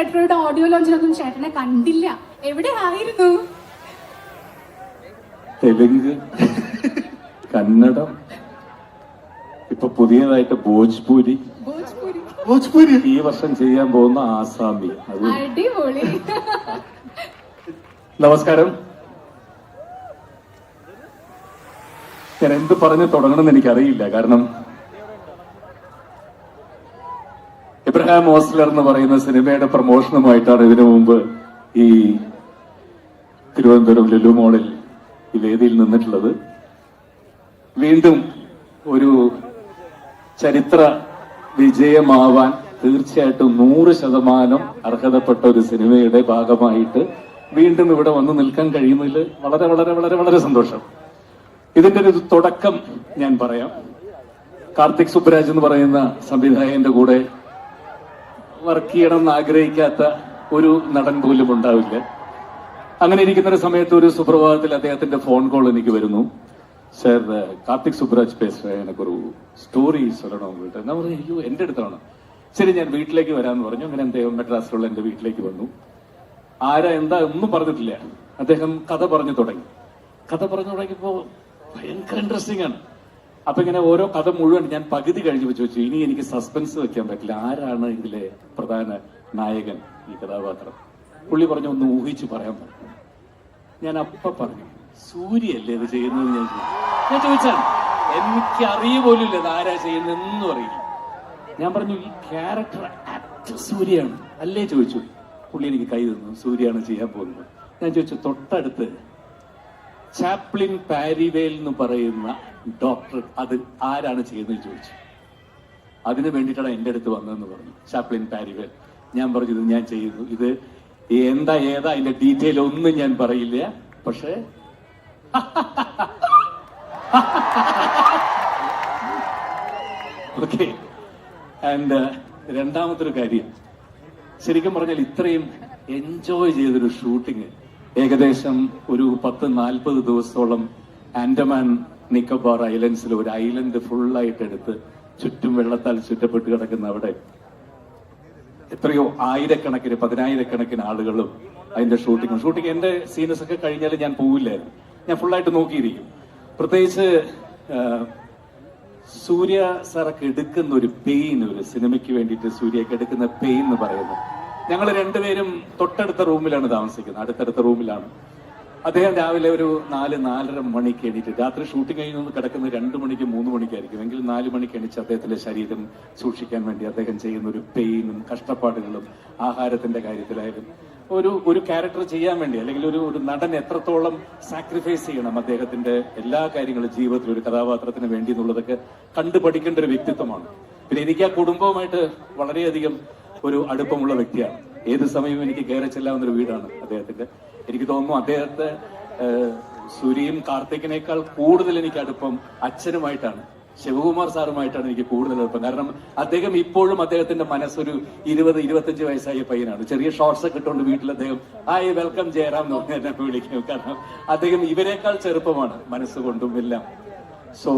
റെട്രോയുടെ audio ലോഞ്ചിനൊന്നും ചേട്ടനെ കണ്ടില്ല. എവിടെ ആയിരുന്നു? തെലുങ്ക് കന്നഡം ഇപ്പൊ പുതിയതായിട്ട് ഭോജ്പൂരി. ഭോജ്പൂരി. ഭോജ്പൂരി? ഈ വർഷം ചെയ്യാൻ പോകുന്ന ആസാമി. അടിപൊളി. നമസ്കാരം. ഞാൻ എന്ത് പറഞ്ഞു തുടങ്ങണമെന്ന് എനിക്കറിയില്ല. കാരണം ഇബ്രഹാം ഓസ്ലർ എന്ന് പറയുന്ന സിനിമയുടെ പ്രമോഷനുമായിട്ടാണ് ഇതിനു മുമ്പ് ഈ തിരുവനന്തപുരം ലുലു മോളിൽ ഈ വേദിയിൽ നിന്നിട്ടുള്ളത്. വീണ്ടും ഒരു ചരിത്ര വിജയമാവാൻ തീർച്ചയായിട്ടും നൂറ് ശതമാനം അർഹതപ്പെട്ട ഒരു സിനിമയുടെ ഭാഗമായിട്ട് വീണ്ടും ഇവിടെ വന്ന് നിൽക്കാൻ കഴിയുന്നതിൽ വളരെ വളരെ വളരെ വളരെ സന്തോഷം. ഇതിന്റെ ഒരു തുടക്കം ഞാൻ പറയാം. കാർത്തിക് സുബ്രാജ് എന്ന് പറയുന്ന സംവിധായകന്റെ കൂടെ വർക്ക് ചെയ്യണം എന്ന് ആഗ്രഹിക്കാത്ത ഒരു നടൻ പോലും ഉണ്ടാവില്ല അങ്ങനെ ഇരിക്കുന്ന ഒരു സമയത്ത് ഒരു സുപ്രഭാതത്തിൽ അദ്ദേഹത്തിന്റെ ഫോൺ കോൾ എനിക്ക് വരുന്നു சார் கார்த்திக் சுப்ராஜ் பேசுறேன் எனக்கு ஒரு സ്റ്റോറി சொல்லணும் உங்கள்கிட்ட ഞാൻ പറഞ്ഞു അയ്യോ എന്റെ അടുത്താണ് ശരി ഞാൻ വീട്ടിലേക്ക് വരാമെന്ന് പറഞ്ഞു അങ്ങനെ അദ്ദേഹം മെഡ്രാസിലുള്ള എന്റെ വീട്ടിലേക്ക് വന്നു ആരാ എന്താ ഒന്നും പറഞ്ഞിട്ടില്ല അദ്ദേഹം കഥ പറഞ്ഞു തുടങ്ങി കഥ പറഞ്ഞു തുടങ്ങിയപ്പോ ഭയങ്കര ഇൻട്രസ്റ്റിംഗ് ആണ് അപ്പൊ ഇങ്ങനെ ഓരോ കഥ മുഴുവൻ ഞാൻ പകുതി കഴിഞ്ഞ് വെച്ച് വെച്ചു ഇനി എനിക്ക് സസ്പെൻസ് വെക്കാൻ പറ്റില്ല. ആരാണ് ഇതിലെ പ്രധാന നായകൻ ഈ കഥാപാത്രം? പുള്ളി പറഞ്ഞു ഒന്ന് ഊഹിച്ചു പറയാൻ പറഞ്ഞു ഞാൻ അപ്പ പറഞ്ഞു സൂര്യല്ലേ ഇത് ചെയ്യുന്നത് ഞാൻ. ഞാൻ ചോദിച്ചാണ് എനിക്ക് അറിയ പോലും ഇല്ല ഇത് ആരാ ചെയ്യുന്നതെന്നും അറിയില്ല. ഞാൻ പറഞ്ഞു ഈ ക്യാരക്ടർ ആക്ടർ സൂര്യയാണ്. അല്ലേ ചോദിച്ചു. പുള്ളി എനിക്ക് കൈ തന്നു സൂര്യാണ് ചെയ്യാൻ പോകുന്നത്. ഞാൻ ചോദിച്ചു തൊട്ടടുത്ത് ചാപ്ലിൻ പാരിവേൽ എന്ന് പറയുന്ന ഡോക്ടർ അത് ആരാണ് ചെയ്യുന്നത് ചോദിച്ചു. അതിന് വേണ്ടിയിട്ടാണ് എന്റെ അടുത്ത് വന്നതെന്ന് പറഞ്ഞു. ചാപ്ലിൻ പാരിവൽ ഞാൻ പറഞ്ഞു ഇത് ഞാൻ ചെയ്യുന്നു. ഇത് എന്താ ഏതാ അതിന്റെ ഡീറ്റെയിൽ ഒന്നും ഞാൻ പറയില്ല. പക്ഷേ ഓക്കെ ആൻഡ് രണ്ടാമത്തൊരു കാര്യം. ശരിക്കും പറഞ്ഞാൽ ഇത്രയും എൻജോയ് ചെയ്തൊരു ഷൂട്ടിങ് ഏകദേശം ഒരു പത്ത് നാൽപ്പത് ദിവസത്തോളം ആൻഡമാൻ നിക്കോബാർ ഐലൻഡ്സിൽ ഒരു ഐലൻഡ് ഫുള്ളായിട്ട് എടുത്ത് ചുറ്റും വെള്ളത്താൽ ചുറ്റപ്പെട്ട് കിടക്കുന്ന അവിടെ എത്രയോ ആയിരക്കണക്കിന് പതിനായിരക്കണക്കിന് ആളുകളും അതിന്റെ ഷൂട്ടിംഗ് ഷൂട്ടിംഗ് എന്റെ സീനസ് ഒക്കെ കഴിഞ്ഞാൽ ഞാൻ പോവില്ലായിരുന്നു. ഞാൻ ഫുള്ളായിട്ട് നോക്കിയിരിക്കും. പ്രത്യേകിച്ച് സൂര്യ സാറൊക്കെ എടുക്കുന്ന ഒരു പെയിൻ ഒരു സിനിമയ്ക്ക് വേണ്ടിയിട്ട് സൂര്യക്ക് എടുക്കുന്ന പെയിൻ എന്ന് പറയുന്നത്. ഞങ്ങൾ രണ്ടുപേരും തൊട്ടടുത്ത റൂമിലാണ് താമസിക്കുന്നത്. അടുത്തടുത്ത റൂമിലാണ് അദ്ദേഹം രാവിലെ ഒരു നാല് നാലര മണിക്ക് എണീറ്റ് രാത്രി ഷൂട്ടിംഗ് കഴിഞ്ഞൊന്ന് കിടക്കുന്ന രണ്ട് മണിക്ക് മൂന്ന് മണിക്കായിരിക്കും. എങ്കിൽ നാല് മണിക്ക് എണീച്ച് അദ്ദേഹത്തിന്റെ ശരീരം സൂക്ഷിക്കാൻ വേണ്ടി അദ്ദേഹം ചെയ്യുന്ന ഒരു പെയിനും കഷ്ടപ്പാടുകളും ആഹാരത്തിന്റെ കാര്യത്തിലായാലും ഒരു ഒരു ക്യാരക്ടർ ചെയ്യാൻ വേണ്ടി അല്ലെങ്കിൽ ഒരു ഒരു നടൻ എത്രത്തോളം സാക്രിഫൈസ് ചെയ്യണം അദ്ദേഹത്തിന്റെ എല്ലാ കാര്യങ്ങളും ജീവിതത്തിൽ ഒരു കഥാപാത്രത്തിന് വേണ്ടി എന്നുള്ളതൊക്കെ കണ്ടു പഠിക്കേണ്ട ഒരു വ്യക്തിത്വമാണ്. പിന്നെ എനിക്ക് ആ കുടുംബവുമായിട്ട് വളരെയധികം ഒരു അടുപ്പമുള്ള വ്യക്തിയാണ്. ഏത് സമയവും എനിക്ക് കയറി ചെല്ലാവുന്ന ഒരു വീടാണ് അദ്ദേഹത്തിന്റെ എനിക്ക് തോന്നുന്നു അദ്ദേഹത്തെ സുരിയും കാർത്തികിനേക്കാൾ കൂടുതൽ എനിക്ക് അടുപ്പം അച്ഛനുമായിട്ടാണ് ശിവകുമാർ സാറുമായിട്ടാണ് എനിക്ക് കൂടുതൽ അടുപ്പം. കാരണം അദ്ദേഹം ഇപ്പോഴും അദ്ദേഹത്തിന്റെ മനസ്സൊരു ഇരുപത് ഇരുപത്തഞ്ച് വയസ്സായ പയ്യനാണ്. ചെറിയ ഷോർട്സ് ഒക്കെ ഇട്ടുകൊണ്ട് വീട്ടിൽ അദ്ദേഹം ഹായ് വെൽക്കം ജയറാം എന്ന് പറഞ്ഞ് എന്നെ വിളിക്കും. കാരണം അദ്ദേഹം ഇവരെക്കാൾ ചെറുപ്പമാണ് മനസ്സുകൊണ്ടും എല്ലാം. സോ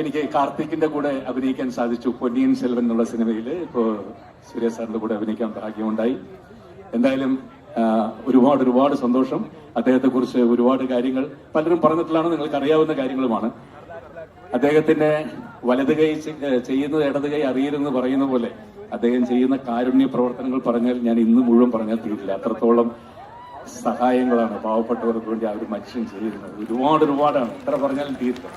എനിക്ക് കാർത്തിക്കിന്റെ കൂടെ അഭിനയിക്കാൻ സാധിച്ചു. പൊന്നിയൻ സെൽവൻ എന്നുള്ള സിനിമയിൽ ഇപ്പോ സൂര്യ സാറിന്റെ കൂടെ അഭിനയിക്കാൻ ഭാഗ്യമുണ്ടായി. എന്തായാലും ഒരുപാട് ഒരുപാട് സന്തോഷം. അദ്ദേഹത്തെ കുറിച്ച് ഒരുപാട് കാര്യങ്ങൾ പലരും പറഞ്ഞിട്ടുള്ളതാണ് നിങ്ങൾക്ക് അറിയാവുന്ന കാര്യങ്ങളുമാണ്. അദ്ദേഹത്തിന്റെ വലത് കൈ ചെയ്യുന്നത് ഇടത് കൈ അറിയരുതെന്ന് പറയുന്ന പോലെ അദ്ദേഹം ചെയ്യുന്ന കാരുണ്യ പ്രവർത്തനങ്ങൾ പറഞ്ഞാൽ ഞാൻ ഇന്ന് മുഴുവൻ പറഞ്ഞാൽ തീരില്ല. അത്രത്തോളം സഹായങ്ങളാണ് പാവപ്പെട്ടവർക്ക് വേണ്ടി ആ ഒരു മനുഷ്യൻ ചെയ്യുന്നത്. ഒരുപാട് ഒരുപാടാണ്. എത്ര പറഞ്ഞാലും തീരില്ല.